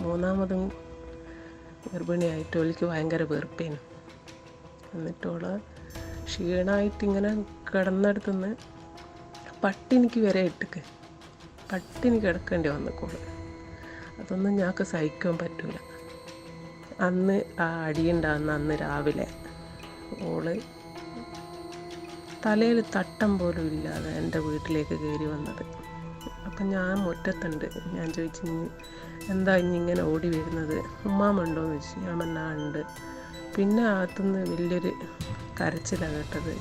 മൂന്നാമതും ഗർഭിണിയായിട്ട് ഓൾക്ക് ഭയങ്കര വെറുപ്പേനു. എന്നിട്ടോൾ ക്ഷീണമായിട്ട് ഇങ്ങനെ കിടന്നിടത്തുനിന്ന് പട്ടിണിക്ക് വരെ ഇട്ടക്ക്. പട്ടിണി കിടക്കേണ്ടി വന്നക്കോൾ അതൊന്നും ഞങ്ങൾക്ക് സഹിക്കാൻ പറ്റൂല. അന്ന് ആ അടിയുണ്ടാകുന്ന അന്ന് രാവിലെ ഓൾ തലയിൽ തട്ടം പോലും ഇല്ലാതെ എന്റെ വീട്ടിലേക്ക് കയറി വന്നത്. അപ്പം ഞാൻ മുറ്റത്തുണ്ട്. ഞാൻ ചോദിച്ചു "ഇനി എന്താ ഇങ്ങനെ ഓടി വരുന്നത്? ഉമ്മാമുണ്ടോ? എന്ന് ചോദിച്ചു. ഞാൻ എന്നാ ഉണ്ട്. പിന്നെ അകത്തുനിന്ന് വലിയൊരു കരച്ചിലാണ് കേട്ടത്.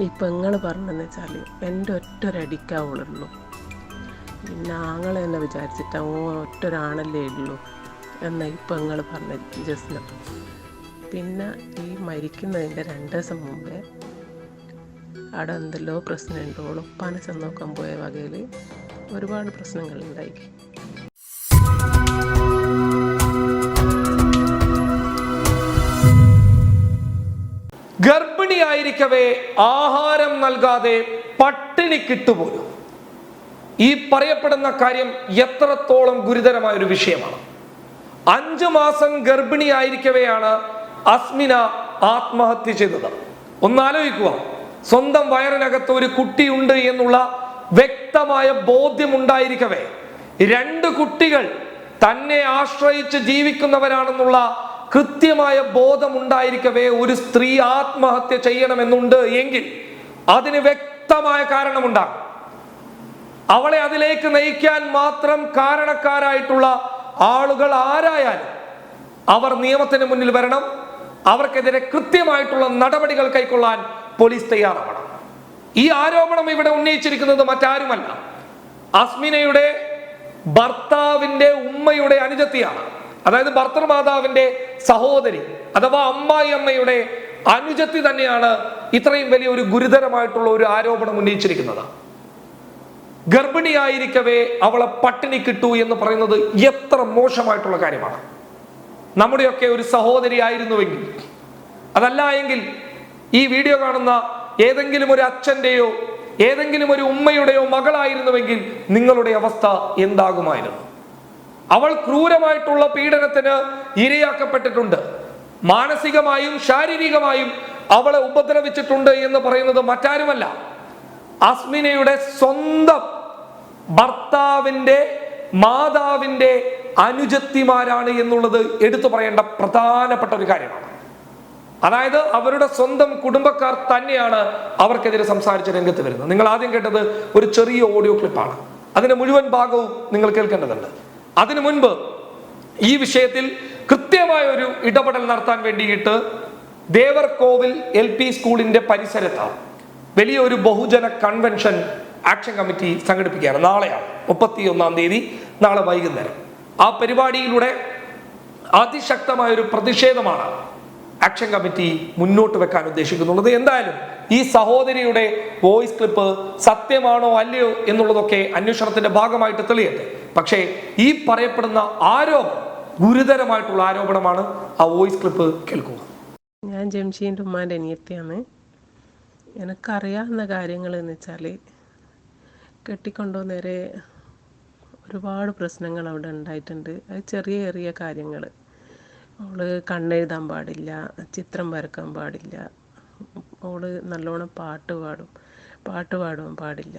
ഈ പെങ്ങൾ പറഞ്ഞതെന്ന് വെച്ചാൽ എന്റെ ഒറ്റൊരടിക്കാവുള്ളൂ പിന്നെ ആങ്ങളെ തന്നെ വിചാരിച്ചിട്ട് ഓ ഒറ്റൊരാണല്ലേ ഉള്ളൂ. എന്ന ഈ പെങ്ങൾ പറഞ്ഞ ജസ്ന പിന്നെ ഈ മരിക്കുന്നതിന്റെ രണ്ട് ദിവസം മുമ്പേ അവിടെ എന്തെല്ലോ പ്രശ്നമുണ്ട്. ഓളുപ്പാനെ ചെന്ന് നോക്കാൻ പോയ വകയിൽ ഒരുപാട് പ്രശ്നങ്ങളുണ്ടായി ഗർഭിണിയായിരിക്കവേ ആഹാരം നൽകാതെ പട്ടിണി കിട്ടുപോലും. ഈ പറയപ്പെടുന്ന കാര്യം എത്രത്തോളം ഗുരുതരമായ ഒരു വിഷയമാണ്. അഞ്ചു മാസം ഗർഭിണിയായിരിക്കവെയാണ് അസ്മിന ആത്മഹത്യ ചെയ്തത്. ഒന്നാലോചിക്കുക സ്വന്തം വയറിനകത്ത് ഒരു കുട്ടിയുണ്ട് എന്നുള്ള വ്യക്തമായ ബോധ്യമുണ്ടായിരിക്കവേ. രണ്ട് കുട്ടികൾ തന്നെ ആശ്രയിച്ച് ജീവിക്കുന്നവരാണെന്നുള്ള കൃത്യമായ ബോധമുണ്ടായിരിക്കവേ ഒരു സ്ത്രീ ആത്മഹത്യ ചെയ്യണമെന്നുണ്ട് എങ്കിൽ അതിന് വ്യക്തമായ കാരണമുണ്ടാകും. അവളെ അതിലേക്ക് നയിക്കാൻ മാത്രം കാരണക്കാരായിട്ടുള്ള ആളുകൾ ആരായാലും അവർ നിയമത്തിന് മുന്നിൽ വരണം. അവർക്കെതിരെ കൃത്യമായിട്ടുള്ള നടപടികൾ കൈക്കൊള്ളാൻ പോലീസ് തയ്യാറാവണം. ഈ ആരോപണം ഇവിടെ ഉന്നയിച്ചിരിക്കുന്നത് മറ്റാരുമല്ല. അസ്മിനയുടെ ഭർത്താവിന്റെ ഉമ്മയുടെ അനുജത്തിയാണ്. അതായത് ഭർത്തൃമാതാവിന്റെ സഹോദരി അഥവാ അമ്മായി അമ്മയുടെ അനുജത്തി തന്നെയാണ് ഇത്രയും വലിയ ഒരു ഗുരുതരമായിട്ടുള്ള ഒരു ആരോപണം ഉന്നയിച്ചിരിക്കുന്നത്. ഗർഭിണിയായിരിക്കവേ അവളെ പട്ടിണി കിട്ടൂ എന്ന് പറയുന്നത് എത്ര മോശമായിട്ടുള്ള കാര്യമാണ്. നമ്മുടെയൊക്കെ ഒരു സഹോദരി ആയിരുന്നുവെങ്കിൽ അതല്ല എങ്കിൽ ഈ വീഡിയോ കാണുന്ന ഏതെങ്കിലും ഒരു അച്ഛന്റെയോ ഏതെങ്കിലും ഒരു ഉമ്മയുടെയോ മകളായിരുന്നുവെങ്കിൽ നിങ്ങളുടെ അവസ്ഥ എന്താകുമായിരുന്നു? അവൾ ക്രൂരമായിട്ടുള്ള പീഡനത്തിന് ഇരയാക്കപ്പെട്ടിട്ടുണ്ട്. മാനസികമായും ശാരീരികമായും അവളെ ഉപദ്രവിച്ചിട്ടുണ്ട് എന്ന് പറയുന്നത് മറ്റാരുമല്ല. അസ്മിനയുടെ സ്വന്തം ഭർത്താവിന്റെ മാതാവിന്റെ അനുജത്തിമാരാണ് എന്നുള്ളത് എടുത്തു പറയേണ്ട പ്രധാനപ്പെട്ട ഒരു കാര്യമാണ്. അതായത് അവരുടെ സ്വന്തം കുടുംബക്കാർ തന്നെയാണ് അവർക്കെതിരെ സംസാരിച്ച രംഗത്ത് വരുന്നത്. നിങ്ങൾ ആദ്യം കേട്ടത് ഒരു ചെറിയ ഓഡിയോ ക്ലിപ്പാണ് അതിന്റെ മുഴുവൻ ഭാഗവും നിങ്ങൾ കേൾക്കേണ്ടതുണ്ട്. അതിനു മുൻപ് ഈ വിഷയത്തിൽ കൃത്യമായ ഒരു ഇടപെടൽ നടത്താൻ വേണ്ടിയിട്ട് ദേവർകോവിൽ എൽ പി സ്കൂളിന്റെ പരിസരത്താണ് വലിയൊരു ബഹുജന കൺവെൻഷൻ ആക്ഷൻ കമ്മിറ്റി സംഘടിപ്പിക്കുകയാണ്. നാളെയാണ് മുപ്പത്തി ഒന്നാം തീയതി നാളെ വൈകുന്നേരം. ആ പരിപാടിയിലൂടെ അതിശക്തമായ ഒരു പ്രതിഷേധമാണ് ആക്ഷൻ കമ്മിറ്റി മുന്നോട്ട് വെക്കാൻ ഉദ്ദേശിക്കുന്നുള്ളത്. എന്തായാലും ഈ സഹോദരിയുടെ വോയിസ് ക്ലിപ്പ് സത്യമാണോ അല്ലയോ എന്നുള്ളതൊക്കെ അന്വേഷണത്തിന്റെ ഭാഗമായിട്ട് തെളിയട്ടെ. പക്ഷേ ഈ പറയപ്പെടുന്ന ആരോപണം ഗുരുതരമായിട്ടുള്ള ആരോപണമാണ് ആ വോയിസ് ക്ലിപ്പ് കേൾക്കുക. ഞാൻ ജംഷീന്റെ ഉമ്മാന്റെ അനിയത്തിയാണ്. എനിക്കറിയാവുന്ന കാര്യങ്ങൾ എന്ന് വെച്ചാൽ കെട്ടിക്കൊണ്ടോ നേരെ ഒരുപാട് പ്രശ്നങ്ങൾ അവിടെ ഉണ്ടായിട്ടുണ്ട്. അത് ചെറിയ ചെറിയ കാര്യങ്ങൾ. അവൾ കണ്ണെഴുതാൻ പാടില്ല ചിത്രം വരക്കാൻ പാടില്ല. അവൾ നല്ലോണം പാട്ട് പാടും. പാട്ട് പാടാൻ പാടില്ല.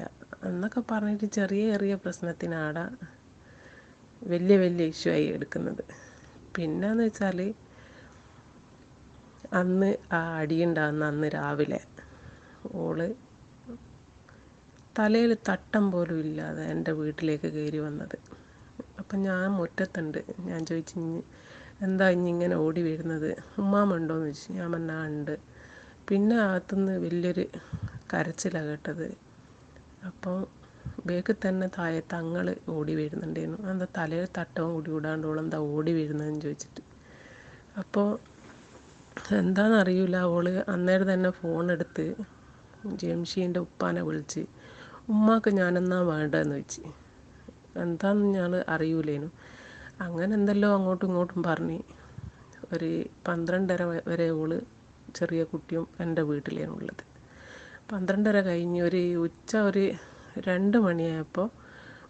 എന്നൊക്കെ പറഞ്ഞിട്ട് ചെറിയ ചെറിയ പ്രശ്നത്തിനാടാ വലിയ വലിയ ഇഷ്യൂ ആയി എടുക്കുന്നത്. പിന്നെന്ന് വെച്ചാൽ അന്ന് ആ അടിയുണ്ടാകുന്ന അന്ന് രാവിലെ ഓൾ തലയിൽ തട്ടം പോലും ഇല്ലാതെ എന്റെ വീട്ടിലേക്ക് കയറി വന്നത്. അപ്പം ഞാൻ മുറ്റത്തുണ്ട്. ഞാൻ ചോദിച്ചു "ഇനി എന്താ ഇങ്ങനെ ഓടി വരുന്നത്? ഉമ്മാമുണ്ടോ എന്ന് ചോദിച്ചു ഞാൻ പറഞ്ഞാ ഉണ്ട്. പിന്നെ അകത്തുനിന്ന് വലിയൊരു കരച്ചിലാണ് കേട്ടത്. അപ്പോൾ ബേക്കിൽ തന്നെ താഴെ തങ്ങൾ ഓടി വരുന്നുണ്ടായിരുന്നു. എന്താ തലയിൽ തട്ടവും കൂടി കൂടാണ്ടോളം എന്താ ഓടി വരുന്നതെന്ന് ചോദിച്ചിട്ട്. അപ്പോൾ എന്താണെന്നറിയില്ല അവൾ അന്നേരം തന്നെ ഫോൺ എടുത്ത് ജംഷീന്റെ ഉപ്പാനെ വിളിച്ച് ഉമ്മാക്ക് ഞാനെന്നാ വേണ്ടതെന്ന് വെച്ച് എന്താന്ന് ഞാൻ അറിയൂലേനു. അങ്ങനെ എന്തെല്ലോ അങ്ങോട്ടും ഇങ്ങോട്ടും പറഞ്ഞ്. ഒരു പന്ത്രണ്ടര വരെ ഓൾ ചെറിയ കുട്ടിയും എന്റെ വീട്ടിലാണ് ഉള്ളത്. പന്ത്രണ്ടര കഴിഞ്ഞ് ഒരു ഉച്ച ഒരു രണ്ട് മണിയായപ്പോൾ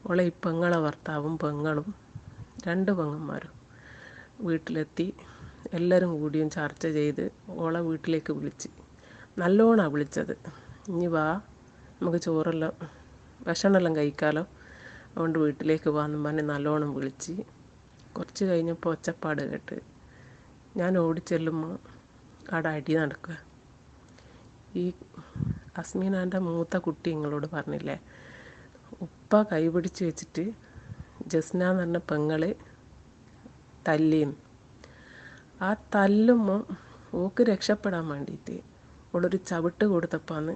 ഓളെ ഈ പെങ്ങളെ ഭർത്താവും പെങ്ങളും രണ്ട് പെങ്ങന്മാരും വീട്ടിലെത്തി. എല്ലാവരും കൂടിയും ചർച്ച ചെയ്ത് ഓളെ വീട്ടിലേക്ക് വിളിച്ച്. നല്ലോണമാണ് വിളിച്ചത്. ഇനി വാ നമുക്ക് ചോറെല്ലാം ഭക്ഷണമെല്ലാം കഴിക്കാലോ. അതുകൊണ്ട് വീട്ടിലേക്ക് വാന്നും പറഞ്ഞ് നല്ലോണം വിളിച്ച്. കുറച്ച് കഴിഞ്ഞപ്പോൾ ഒച്ചപ്പാട് കേട്ട് ഞാൻ ഓടിച്ചെല്ലുമ്പോൾ അവിടെ അടി നടക്കുക. ഈ അസ്മീനാന്റെ മൂത്ത കുട്ടി നിങ്ങളോട് പറഞ്ഞില്ലേ ഉപ്പ കൈപിടിച്ച് വെച്ചിട്ട് ജസ്ന എന്ന് പറഞ്ഞ പെങ്ങൾ തല്ലിയും ആ തല്ലുമ്പോൾ ഓക്ക് രക്ഷപ്പെടാൻ വേണ്ടിയിട്ട് അവളൊരു ചവിട്ട് കൊടുത്തപ്പാന്ന്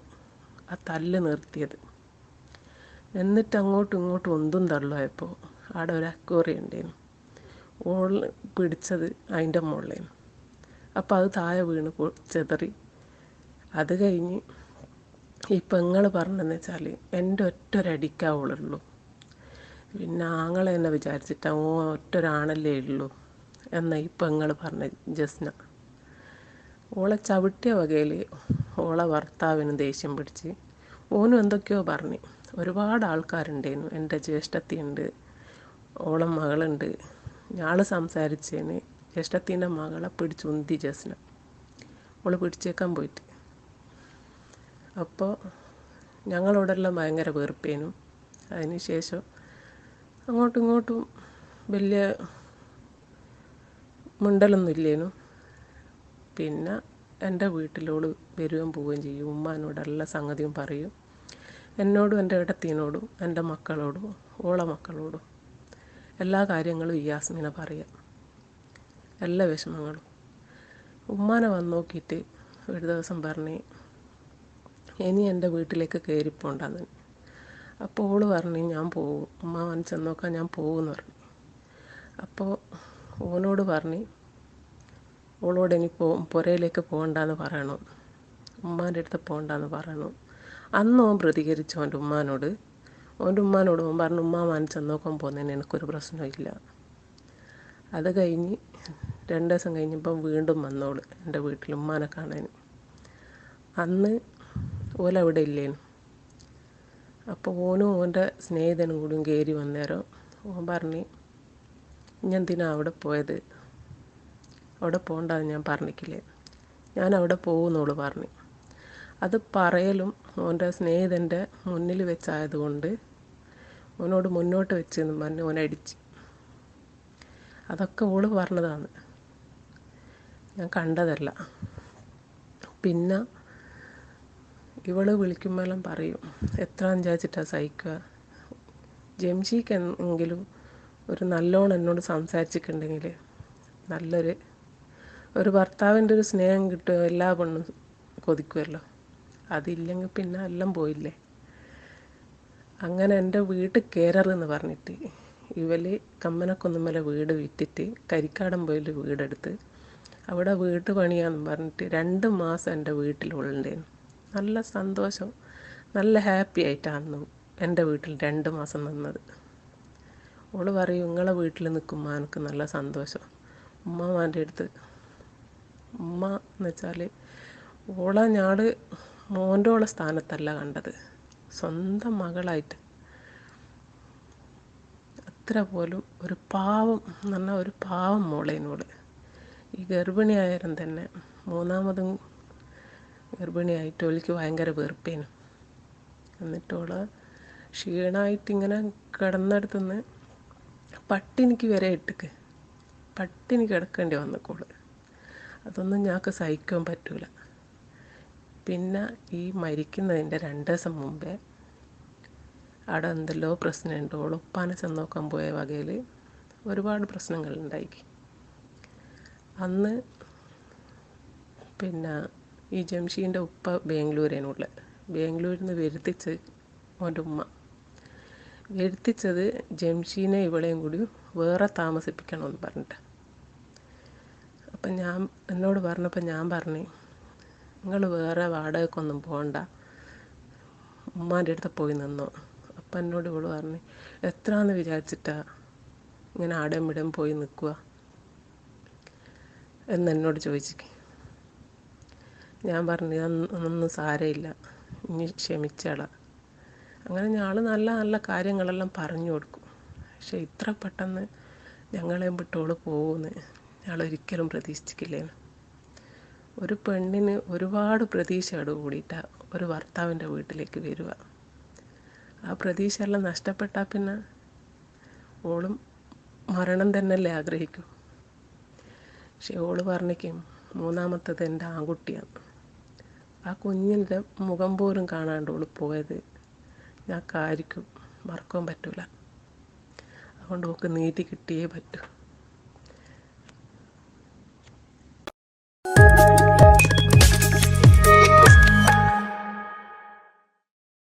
ആ തല്ല് നിർത്തിയത്. എന്നിട്ട് അങ്ങോട്ടും ഇങ്ങോട്ടും ഒന്നും തള്ളുമായപ്പോൾ അവിടെ ഒരു അക്കോറി ഉണ്ടായിരുന്നു ഓൾ പിടിച്ചത് അതിന്റെ മുകളിലേന്ന് അപ്പോൾ അത് താഴെ വീണ് ചെതറി. അത് കഴിഞ്ഞ് ഈ പെങ്ങൾ പറഞ്ഞതെന്ന് വെച്ചാൽ എന്റെ ഒറ്റ ഒരടിക്കാവുള്ളൂ പിന്നെ ആങ്ങളെ എന്നെ വിചാരിച്ചിട്ട് ഓ ഒറ്റ ഒരാണല്ലേ ഉള്ളൂ എന്ന ഈ പെങ്ങൾ പറഞ്ഞ ജസ്ന. ഓളെ ചവിട്ടിയ വകയിൽ ഓളെ ഭർത്താവിന് ദേഷ്യം പിടിച്ച് ഓനും എന്തൊക്കെയോ പറഞ്ഞു. ഒരുപാട് ആൾക്കാരുണ്ടായിരുന്നു എന്റെ ജ്യേഷ്ഠത്തിയുണ്ട് ഓളം മകളുണ്ട് ഞാൾ സംസാരിച്ചതിന് ജ്യേഷ്ഠത്തിന്റെ മകളെ പിടിച്ചുന്തി ജസ്ന അവൾ പിടിച്ചേക്കാൻ പോയിട്ട്. അപ്പോൾ ഞങ്ങളോടെല്ലാം ഭയങ്കര വെറുപ്പേനും. അതിന് ശേഷം അങ്ങോട്ടും ഇങ്ങോട്ടും വലിയ മിണ്ടലൊന്നും ഇല്ലേനു. പിന്നെ എന്റെ വീട്ടിലോട് വരികയും പോവുകയും ചെയ്യും. ഉമ്മാനോട് എല്ലാ സംഗതിയും പറയും. എന്നോടും എന്റെ ഇടത്തിനോടും എന്റെ മക്കളോടും ഓളെ മക്കളോടും എല്ലാ കാര്യങ്ങളും ഈ യാസ്മിനെ പറയാം. എല്ലാ വിഷമങ്ങളും. ഉമ്മാനെ വന്ന് നോക്കിയിട്ട് ഒരു ദിവസം പറഞ്ഞ് ഇനി എന്റെ വീട്ടിലേക്ക് കയറിപ്പോണ്ടെന്ന് അപ്പോൾ ഓൾ പറഞ്ഞു ഞാൻ പോകും ഉമ്മ വന്ന് ചെന്ന് നോക്കാൻ ഞാൻ പോകുമെന്ന് പറഞ്ഞു. അപ്പോൾ ഓനോട് പറഞ്ഞ് ഓളോട് ഇനി പോ പുരയിലേക്ക് പോകണ്ടെന്ന് പറയണം. ഉമ്മാന്റെ അടുത്ത് പോകണ്ടെന്ന് പറയണം. അന്ന് ഓൻ പ്രതികരിച്ചു അവന്റെ ഉമ്മാനോട്. ഓന്റെ ഉമ്മാനോട് ഓൻ പറഞ്ഞു ഉമ്മ മാൻ ചെന്ന് നോക്കാൻ പോകുന്നതിന് എനിക്കൊരു പ്രശ്നമില്ല അത് കഴിഞ്ഞ് രണ്ട് ദിവസം കഴിഞ്ഞപ്പം വീണ്ടും വന്നോൾ എന്റെ വീട്ടിൽ ഉമ്മാനെ കാണാൻ അന്ന് ഓലവിടെ ഇല്ലേനു. അപ്പോൾ ഓനും ഓന്റെ സ്നേഹിതനും കൂടിയും കയറി വന്നേരം ഓൻ പറഞ്ഞു ഞാൻ എന്തിനാ അവിടെ പോയത്? അവിടെ പോകണ്ടെന്ന് ഞാൻ പറഞ്ഞിക്കില്ലേ ഞാൻ അവിടെ പോകുന്നോൾ പറഞ്ഞു. അത് പറയലും ഓന്റെ സ്നേഹിതന്റെ മുന്നിൽ വെച്ചായതുകൊണ്ട് ഓനോട് മുന്നോട്ട് വെച്ചെന്ന് പറഞ്ഞ് ഓനടിച്ച്. അതൊക്കെ ഓൾ പറഞ്ഞതാണ്. ഞാൻ കണ്ടതല്ല. പിന്നെ ഇവൾ വിളിക്കുമ്പോഴെല്ലാം പറയും എത്ര വിചാരിച്ചിട്ടാണ് സഹിക്കുക? ജംഷിക്ക് എങ്കിലും ഒരു നല്ലോണം എന്നോട് സംസാരിച്ചിട്ടുണ്ടെങ്കിൽ നല്ലൊരു ഒരു ഭർത്താവിന്റെ ഒരു സ്നേഹം കിട്ടുക എല്ലാ പെണ്ണും കൊതിക്കുമല്ലോ. അതില്ലെങ്കിൽ പിന്നെ എല്ലാം പോയില്ലേ? അങ്ങനെ എന്റെ വീട് കയററെന്ന് പറഞ്ഞിട്ട് ഇവൽ കമ്മനക്കൊന്നുമല വീട് വിറ്റിട്ട് കരിക്കാടൻ പോയിൽ വീടെടുത്ത് അവിടെ വീട്ട് പണിയാന്ന് പറഞ്ഞിട്ട് രണ്ട് മാസം എന്റെ വീട്ടിലുള്ളേനു നല്ല സന്തോഷം. നല്ല ഹാപ്പി ആയിട്ടാണ് എന്റെ വീട്ടിൽ രണ്ട് മാസം നിന്നത്. ഓൾ പറയും നിങ്ങളെ വീട്ടിൽ നിൽക്കുമ്പോൾ എനിക്ക് നല്ല സന്തോഷം. ഉമ്മമാന്റെ അടുത്ത് ഉമ്മ എന്ന് വെച്ചാൽ ഓളെ ഞാട് മോന്റെ ഓളെ സ്ഥാനത്തല്ല കണ്ടത്. സ്വന്തം മകളായിട്ട്. അത്ര പോലും ഒരു പാവം എന്ന് പറഞ്ഞാൽ ഒരു പാവം മോളേനോട് ഈ ഗർഭിണിയായാലും തന്നെ മൂന്നാമതും ഗർഭിണിയായിട്ട് ഒലിക്ക് ഭയങ്കര വെറുപ്പേനും. എന്നിട്ടോൾ ക്ഷീണമായിട്ട് ഇങ്ങനെ കിടന്നെടുത്തുനിന്ന് പട്ടിണിക്ക് വരെ ഇട്ടുക്ക്. പട്ടിണി കിടക്കേണ്ടി വന്നക്കോൾ അതൊന്നും ഞങ്ങൾക്ക് സഹിക്കാൻ പറ്റൂല. പിന്നെ ഈ മരിക്കുന്നതിന്റെ രണ്ട് ദിവസം മുമ്പേ അവിടെ എന്തെല്ലോ പ്രശ്നമുണ്ട്. ഓളുപ്പാനെ ചെന്ന് നോക്കാൻ പോയ വകയിൽ ഒരുപാട് പ്രശ്നങ്ങളുണ്ടായി അന്ന് പിന്നെ ഈ ജംഷീന്റെ ഉപ്പ ബാംഗ്ലൂരേനുള്ള ബാംഗ്ലൂരിൽ നിന്ന് വരുത്തിച്ച് ഓന്റെ ഉമ്മ. വരുത്തിച്ചത് ജംഷീനെ ഇവളെയും കൂടി വേറെ താമസിപ്പിക്കണമെന്ന് പറഞ്ഞിട്ട്. അപ്പം ഞാൻ എന്നോട് പറഞ്ഞപ്പോൾ ഞാൻ പറഞ്ഞു നിങ്ങൾ വേറെ വാടകയ്ക്കൊന്നും പോകണ്ട ഉമ്മാന്റെ അടുത്ത് പോയി നിന്നു. അപ്പം എന്നോട് ഇവൾ പറഞ്ഞു എത്രയാന്ന് വിചാരിച്ചിട്ടാ ഇങ്ങനെ ആടേം ഇടം പോയി നിൽക്കുക എന്നെന്നോട് ചോദിച്ചു. ഞാൻ പറഞ്ഞു ഇതൊന്നും സാരമില്ല. ഇനി ക്ഷമിച്ചള അങ്ങനെ ഞാൾ നല്ല നല്ല കാര്യങ്ങളെല്ലാം പറഞ്ഞു കൊടുക്കും. പക്ഷെ ഇത്ര പെട്ടെന്ന് ഞങ്ങളെയും വിട്ടോൾ പോകുമെന്ന് ഞങ്ങൾ ഒരിക്കലും ഒരു പെണ്ണിന് ഒരുപാട് പ്രതീക്ഷയോട് കൂടിയിട്ടാണ് ഒരു ഭർത്താവിന്റെ വീട്ടിലേക്ക് വരിക. ആ പ്രതീക്ഷയെല്ലാം നഷ്ടപ്പെട്ടാൽ പിന്നെ ഓളും മരണം തന്നെയല്ലേ ആഗ്രഹിക്കും. പക്ഷെ ഓൾ പറഞ്ഞേക്കും മൂന്നാമത്തത് എന്റെ ആൺകുട്ടിയാണ്. ആ കുഞ്ഞിന്റെ മുഖം പോലും കാണാണ്ട് ഓൾ പോയത് ഞാൻ കാര്യം മറക്കാൻ പറ്റൂല. അതുകൊണ്ട് ഓക്ക് നീതി കിട്ടിയേ പറ്റൂ.